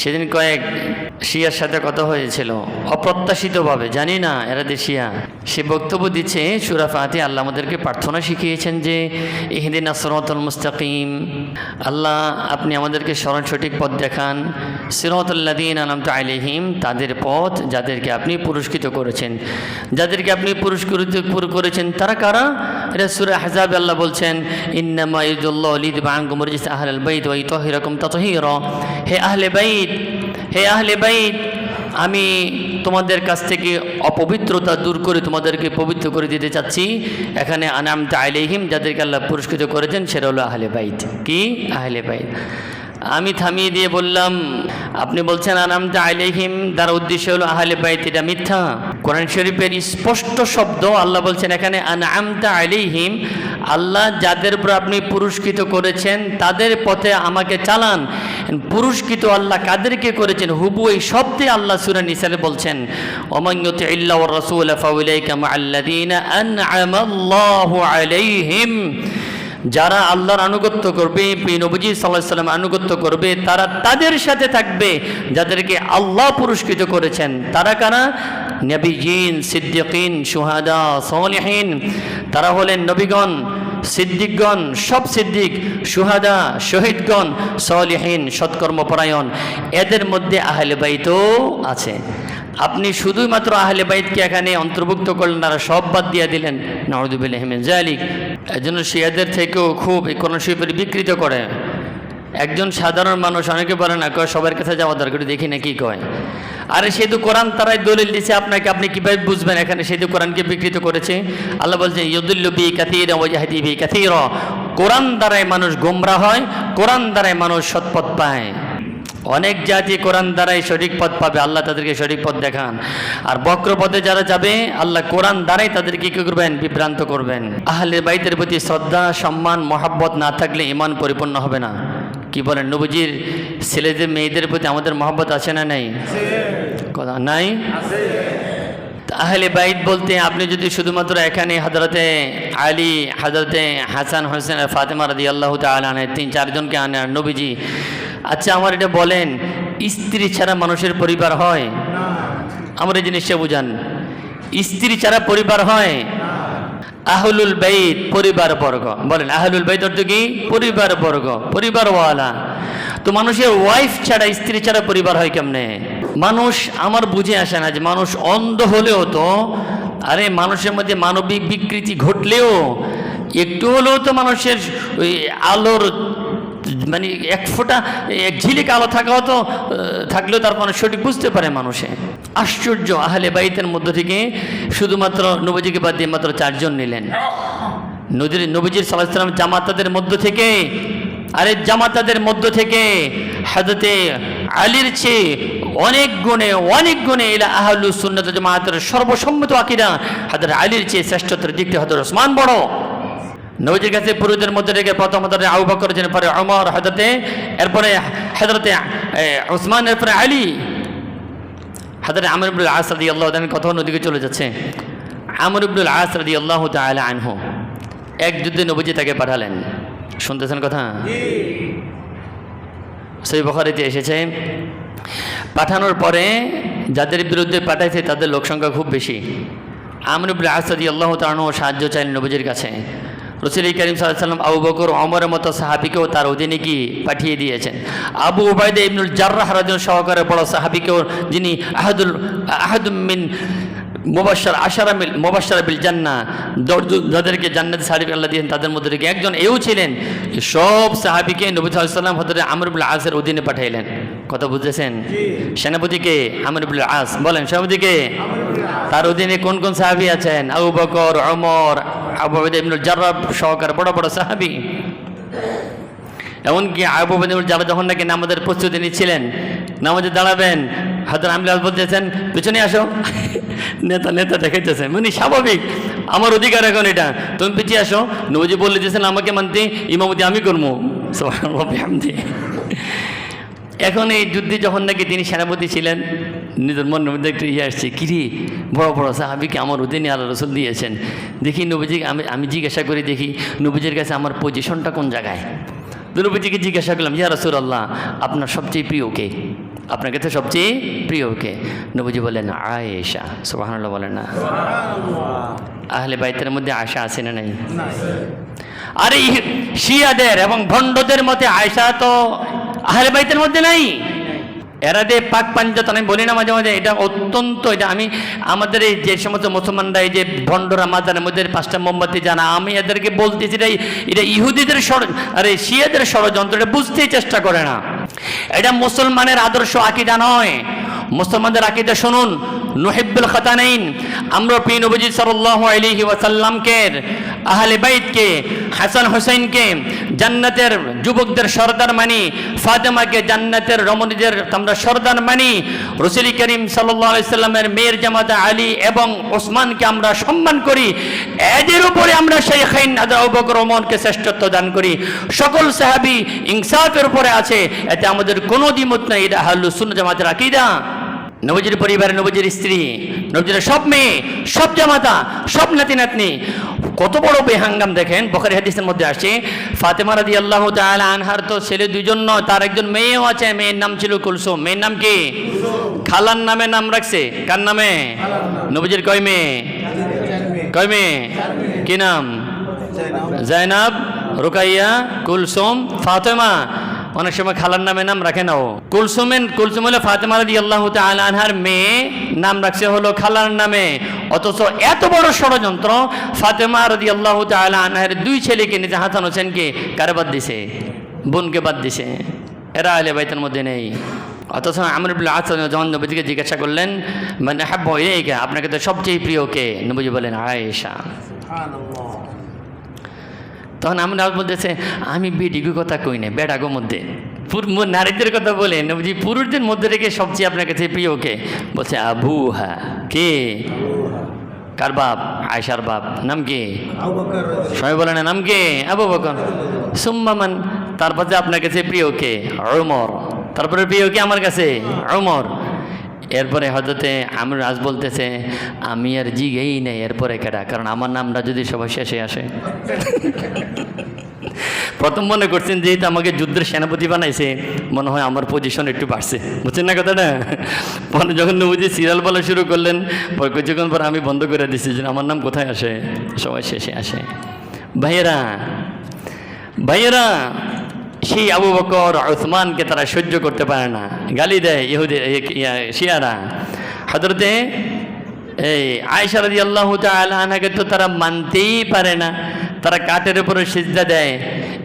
সেদিন কয়েক শিয়ার সাথে কথা হয়েছিল, অপ্রত্যাশিতভাবে, জানি না এরা দেশিয়া সে বক্তব্য দিচ্ছে, সুরা ফাতে আল্লাহ আমাদেরকে প্রার্থনা শিখিয়েছেন যে, ইহদিন আসরতুল মুস্তাকিম, আল্লাহ আপনি আমাদেরকে স্মরণ সঠিক পথ দেখান। সিরতুল্লাদিন আলম আলিহিম তাদের পথ যাদেরকে আপনি পুরস্কৃত করেছেন। যাদেরকে আপনি পুরস্কৃত করেছেন, তারা কারা? এটা সুরা আল্লাহ বলছেন হে আহলে হে আহলে আমি তোমাদের কাছ থেকে অপবিত্রতা দূর করে তোমাদেরকে পবিত্র করে দিতে চাচ্ছি। এখানে আনাম তাহলে যাদেরকে আল্লাহ পুরস্কৃত করেছেন সেটা হলো আহলে বাইত। কি? আহলে বাইত। আমি থামিয়ে দিয়ে বললাম, আপনি বলছেন আনাম আলাইহিম। তার উদ্দেশ্য হলো, আহলে বাইত এটা মিথ্যা। কোরআন শরীফের স্পষ্ট শব্দ আল্লাহ বলছেন এখানে, আনামতা আলাইহিম। আল্লাহ যাদের উপর আপনি পুরস্কৃত করেছেন, তাদের পথে আমাকে চালান। পুরস্কৃত আল্লাহ কাদেরকে করেছেন? হুবু এই শব্দে আল্লাহ সুরা নিসারে বলছেন ওমাইয়তে ইল্লা রাসূল ফাউলাইকা মাআল্লাযীনা আনআমাল্লাহু আলাইহিম। যারা আল্লাহর আনুগত্য করবে পি নবজি সাল্লাহ সাল্লাম আনুগত্য করবে, তারা তাদের সাথে থাকবে, যাদেরকে আল্লাহ পুরস্কৃত করেছেন। তারা কারা? নবীজিন, সিদ্দিকিন সুহাদা সলিহীন। তারা হলেন নবীগণ, সিদ্দিকগণ, সব সিদ্দিক সুহাদা শহীদগণ, সলিহীন, সৎকর্মপরায়ণ। এদের মধ্যে আহলে বাইতও আছে। আপনি শুধুমাত্র আহলে বাইতকে এখানে অন্তর্ভুক্ত করলেন আর সব বাদ দিয়ে দিলেন। নওয়াজুবিল আহমেদ জালিক এজন্য শিয়াদের থেকেও খুব এই কোরআন শরীফের বিকৃত করে। একজন সাধারণ মানুষ, অনেকে বলে না, কয়, সবার কাছে যাওয়া দরকার দেখি না কি কয়। আরে সেতু কোরআন তারাই দলিল দিছে, আপনাকে আপনি কীভাবে বুঝবেন? এখানে সেতু কোরআনকে বিকৃত করেছে। আল্লাহ বলছে ইয়দুল্লবি কাথির ওয়াজাহিদি কাথির। কোরআন দ্বারাই মানুষ গোমরা হয়, কোরআন দ্বারাই মানুষ সৎপথ পায়। অনেক জাতি কোরআন দ্বারাই সঠিক পথ পাবে, আল্লাহ তাদেরকে সঠিক পথ দেখান। আর বক্র পথে যারা যাবে, আল্লাহ কোরআন দ্বারাই তাদেরকে কী করবেন? বিভ্রান্ত করবেন। আহলে বাইতের প্রতি শ্রদ্ধা, সম্মান, মহাব্বত না থাকলে ইমান পরিপূর্ণ হবে না। কি বলেন নবজির ছেলেদের, মেয়েদের প্রতি আমাদের মহাব্বত আছে না নাই? কথা নাই? আহলে বাইত বলতে, আপনি যদি শুধুমাত্র এখানে হজরতে আলী হজরতে হাসান, হোসেন ফাতেমা রাদি আল্লাহ তিন চারজনকে আনে, আর নবীজি আচ্ছা আমার এটা বলেন, স্ত্রী ছাড়া মানুষের পরিবার হয়? আমার এই জিনিসটা বুঝান। স্ত্রী ছাড়া পরিবার হয়? আহলুল বাইত, পরিবার বর্গ। বলেন, আহলুল বাইত অর্থ কি? পরিবার বর্গ, পরিবারওয়ালা। তো মানুষের ওয়াইফ ছাড়া, স্ত্রী ছাড়া পরিবার হয় কেমনে? মানুষ আমার বুঝে আসে না যে মানুষ অন্ধ হলেও তো, আরে মানুষের মধ্যে মানবিক বিকৃতি ঘটলেও, একটু হলেও তো মানুষের ওই আলোর মানে এক ফোঁটা, এক ঝিলিক আলো থাকাও তো থাকলেও তার মানে সঠিক বুঝতে পারে মানুষে। আশ্চর্য, আহলে বাইতের মধ্য থেকে শুধুমাত্র নবীজিকে বাদ দিয়ে মাত্র চারজন নিলেন। নদীর নবীজির সাল্লাম জামাতাদের মধ্য থেকে, আরে জামাতাদের মধ্য থেকে হাজতে আলীর চেয়ে অনেক গুণে অনেক গুণে এলা আহলু সুন্নত জামাতের সর্বসম্মত আকিরা হাজার আলীর চেয়ে শ্রেষ্ঠত্বের দিকটি হজর ওসমান বড়। নবীজির কাছে পুরুষদের মধ্যে রেখে প্রথম হজরতে আবু বকর যেন পরে অমর হজরতে এরপরে হজরতে ওসমান এরপরে আলী হাজারে আমর ইবুল আস রাদি আল্লাহ কথা নদীকে চলে যাচ্ছে। আমর ইবুল আস রাদি আল্লাহ তালা আনহু এক যুদ্ধে নবীজি তাকে পাঠালেন। শুনতেছেন কথা? সেই বখারিতে এসেছে পাঠানোর পরে যাদের বিরুদ্ধে পাঠাইছে তাদের লোকসংখ্যা খুব বেশি। আমর ইবুল আস আল্লাহ তালানহ সাহায্য চাইলেন নবীজির কাছে। রসুল করিম সাল্লাম আবু বকর অমরের মতো সাহাবিকেও তার অধীনে কি পাঠিয়ে দিয়েছেন। আবু উবায়দে ইবনুল জার্রাহ রাজন সহকারে বড় সাহাবিকেও যিনি আহাদুল আহাদুমিন মুবাসার আশারা মিল মুবাসার বিল জান্না যাদেরকে জান্নাত সারিফ আল্লাহ দিয়েছেন তাদের মধ্যে থেকে একজন এও ছিলেন যে সব সাহাবিকে নবী সাল্লাম হজরত আমরুল আসের অধীনে পাঠাইলেন। কথা বুঝেছেন? সেনাপতিকে আমরুল আস বলেন সেনাপতিকে তার অধীনে কোন কোন সাহাবি আছেন? আবু বকর অমর আবু উবাইদা ইবনুল জার্রাব সহকারে বড় বড় সাহাবি। এমনকি আবু বদিনুল যারা যখন নাকি নামাজের প্রস্তুতি নিচ্ছিলেন, নামাজে দাঁড়াবেন হাজার আমলাল বলতেছেন, পিছনে আসো। নেতা নেতা দেখাইতেছে মানে স্বাভাবিক, আমার অধিকার এখন এটা। তুমি পিছিয়ে আসো। নবজি বলে দিয়েছেন, আমাকে মানতে ইমামতি আমি করব। সুবহানাল্লাহ। এখন এই যুদ্ধে যখন নাকি তিনি সেনাপতি ছিলেন নিজের মনের মধ্যে একটু ইয়ে আসছে কিরি বড় বড় সাহাবিকে আমার অধীনে আল্লাহ রসুল দিয়েছেন? দেখি নবীজি আমি আমি জিজ্ঞাসা করি দেখি নবীজির কাছে আমার পজিশনটা কোন জায়গায়? তো নবীজিকে জিজ্ঞাসা করলাম ইয়া রসুল আল্লাহ আপনার সবচেয়ে প্রিয় কে? আপনার কাছে সবচেয়ে প্রিয় কে? নবীজি বলেন আয়েশা। সুবহানাল্লাহ বলেন না। আহলে বাইতের মধ্যে আশা আছে না নাই? আরে শিয়াদের এবং ভণ্ডদের মতে আয়সা তো আহলে বাইতের মধ্যে নাই? এরা যে পাক পাঞ্জাত, আমি বলি না মাঝে মাঝে, এটা অত্যন্ত, এটা আমি, আমাদের এই যে সমস্ত মুসলমানরা, এই যে ভণ্ডরা মাজারের মধ্যে পাঁচটা মোমবাতি জানা আমি এদেরকে বলতেছি, এটা এটা ইহুদিদের ষড়, আরে শিয়াদের ষড়যন্ত্র, এটা বুঝতেই চেষ্টা করে না। এটা মুসলমানের আদর্শ আকিদা নয়। মুসলমানদের আকিদা শুনুন, নুহিব্বুল খাতানাইন, আমরা পি নবজি সাল্লাল্লাহু আলাইহি ওয়াসাল্লামকে, আহলে বাইতকে, হাসান হোসেনকে জান্নাতের যুবকদের সর্দার মানি, ফাতেমাকে জান্নাতের রমণীদের আমরা সর্দার মানি। রসুল করিম সাল্লামের মেয়ের জামাতা আলী এবং ওসমানকে আমরা সম্মান করি। এদের উপরে আমরা সেই খাইন ওমরকে শ্রেষ্ঠত্ব দান করি। সকল সাহাবী ইনসাফের উপরে আছে। এতে আমাদের কোনো দ্বিমত নাই। এটা সুন্নাহ জামাতের আকীদা। নবজির পরিবারে নবজির স্ত্রী নবজির সব মেয়ে সব জামাতা সব নাতি নাতনি কত বড় বেহাঙ্গাম দেখেন বখারি হাদিসের মধ্যে আসে ফাতেমা রাদি আল্লাহ আনহার তো ছেলে দুইজন নয় তার একজন মেয়েও আছে মেয়ের নাম ছিল কুলসুম। মেয়ের নাম কি? খালার নামে নাম রাখছে কার নামে? নবজির কয় মেয়ে? কয় মেয়ে? কি নাম? জাইনাব রুকাইয়া কুলসুম ফাতেমা। অনেক সময় খালার নামে নাম রাখে না ও। কুলসুমেন, কুলসুম হলো ফাতেমা রাদি আল্লাহ আনহার মেয়ে, নাম রাখছে হলো খালার নামে। অথচ এত বড় ষড়যন্ত্র, ফাতেমা রাদি আল্লাহ আনহার দুই ছেলেকে নিজে হাসান হোসেনকে কারে বাদ দিছে? বোনকে বাদ দিছে। এরা আলে বাইতের মধ্যে নেই। অথচ আমর বিল আস যখন নবীজিকে জিজ্ঞাসা করলেন মানে হ্যাঁ আপনাকে তো সবচেয়ে প্রিয় কে? নবীজি বলেন, আয়েশা। তখন আমরা বলতেছে, আমি বেডিগু কথা কই না বেড়াগো মধ্যে। নারীদের কথা বলেন যে পুরুষদের মধ্যে রেখে সবচেয়ে আপনার কাছে প্রিয় কে? বলছে আবু হা কে? কার বাপ? আয়সার বাপ। নাম কে? সবাই বলে না, নাম কে? আবু বকর। সুম্মামান তারপর যে আপনার কাছে প্রিয় কে? অমর তারপরে প্রিয় কে আমার কাছে? অমর এরপরে হজরতে আমি রাজ বলতেছে, আমি আর জিগেই নেই এরপরে কেডা? কারণ আমার নামটা যদি সবাই শেষে আসে। প্রথম মনে করছেন যেহেতু আমাকে যুদ্ধের সেনাপতি বানাইছে, মনে হয় আমার পজিশন একটু বাড়ছে। বুঝছেন না কথাটা? পরে যখন নবুজি সিরিয়াল বলা শুরু করলেন কিছুক্ষণ পর আমি বন্ধ করে দিচ্ছি যে আমার নাম কোথায় আসে? সবাই শেষে আসে। ভাইয়েরা ভাইয়েরা সেই আবু বকর ওসমানকে তারা সহ্য করতে পারে না। গালি দেয় ইহুদি শিয়ারা। হজরতে এই আয়সা রাজি আল্লাহ আনাকে তো তারা মানতেই পারে না। তারা কাঠের উপরে সিজদা দেয়।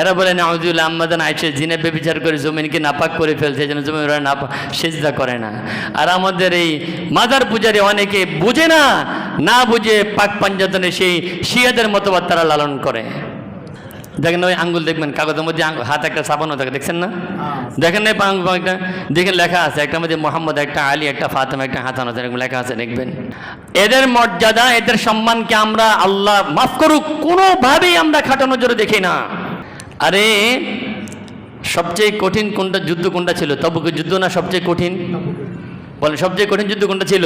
এরা বলে নাউজুল্লাহ আম্মাদান আয়সা জিনে বেবিচার করে জমিনকে নাপাক করে ফেলছে, যেন জমি ওরা নাপা, সিজদা করে না। আর আমাদের এই মাদার পূজারি অনেকে বুঝে না না বুঝে পাক পাঞ্জাতনে সেই শিয়াদের মতবাদ তারা লালন করে। দেখেন ওই আঙ্গুল দেখবেন, কাগজের মধ্যে হাত একটা ছাপানো থাকে, দেখছেন না? দেখেন না একটা দেখেন লেখা আছে, একটা মধ্যে মোহাম্মদ, একটা আলী, একটা ফাতেমা, একটা হাসান আছে এরকম লেখা আছে, দেখবেন। এদের মর্যাদা, এদের সম্মানকে আমরা আল্লাহ মাফ করুক, কোনোভাবেই আমরা খাটো নজরে দেখি না। আরে, সবচেয়ে কঠিন কোনটা, যুদ্ধ কোনটা ছিল? তবুকে যুদ্ধ না সবচেয়ে কঠিন? বলেন, সবচেয়ে কঠিন যুদ্ধ কোনটা ছিল?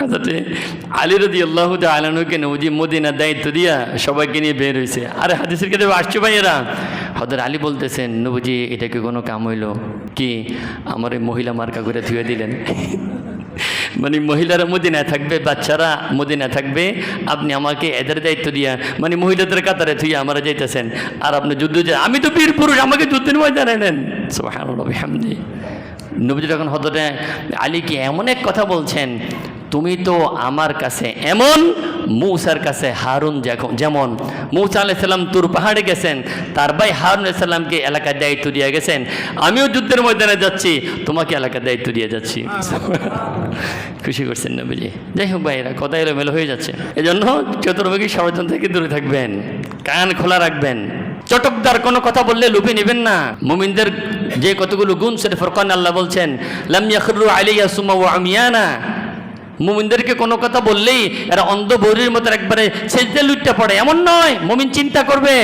হাজরতে আলী রদি আল্লাহ আলানুকে নবজি মদিনা দায়িত্ব দিয়া সবাইকে নিয়ে বের হয়েছে আরে হাদিসের কাছে আসছে এরা হজর আলী বলতেছেন, নবজি, এটা কি কোনো কাম হইল? কি আমার এই মহিলা মার্কা করে ধুয়ে দিলেন? মানে মহিলারা মদিনায় থাকবে, বাচ্চারা মদিনায় থাকবে, আপনি আমাকে এদের দায়িত্ব দিয়া মানে মহিলাদের কাতারে থুয়ে আমরা যাইতেছেন। আর আপনি যুদ্ধ যে আমি তো বীর পুরুষ, আমাকে যুদ্ধের ময়দানে নেন। হামদি নবী যখন হজরতে আলীকে এমন এক কথা বলছেন তুমি তো আমার কাছে এমন মৌসার কাছে হারুন যেমন মৌসা আলাইসাল্লাম তুর পাহাড়ে গেছেন তার ভাই হারুন আলাইসাল্লামকে এলাকার দায়িত্ব দিয়ে গেছেন। আমিও যুদ্ধের ময়দানে যাচ্ছি তোমাকে এলাকার দায়িত্ব দিয়ে যাচ্ছি। খুশি করছেন নবীজি। যাই হোক ভাইরা কথা এলোমেলো হয়ে যাচ্ছে। এজন্য চতুর্ভুগী ষড়যন্ত্র থেকে দূরে থাকবেন কান খোলা রাখবেন। চটকদার কোনো কথা বললে লুপে নেবেন না। মুমিনদের যে কতগুলো গুণ সেটা ফরকান আল্লাহ বলছেন লাম ইয়াখরু আলাইয়া সুমা ওয়া আমিয়ানা। মুমিনদেরকে কোনো কথা বললেই এরা অন্ধ বৌরির মতো একবারে সেজদে লুটটা পড়ে। এমন নয়, মুমিন চিন্তা করবে।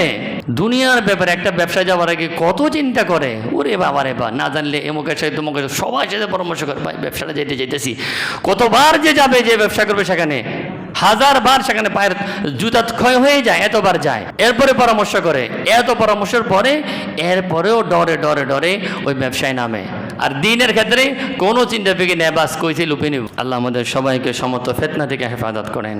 দুনিয়ার ব্যাপারে একটা ব্যবসা যাওয়ার আগে কত চিন্তা করে। ওরে বাবা রে বা, না জানলে এমুকের সাথে তোমাকে সবাই সাথে পরামর্শ করে, ভাই, ব্যবসাটা যেতে যেতেছি। কতবার যে যাবে যে ব্যবসা করবে সেখানে হাজার বার সেখানে পায়ের জুতা ক্ষয় হয়ে যায়, এতবার যায়। এরপরে পরামর্শ করে, এত পরামর্শের পরে, এরপরেও ডরে ডরে ডরে ওই ব্যবসায় নামে। আর দিনের ক্ষেত্রে কোনো চিন্তা ফিকে নেবাস কইছে লুপে নেব। আল্লাহ আমাদের সবাইকে সমত ফেতনা থেকে হেফাজত করেন।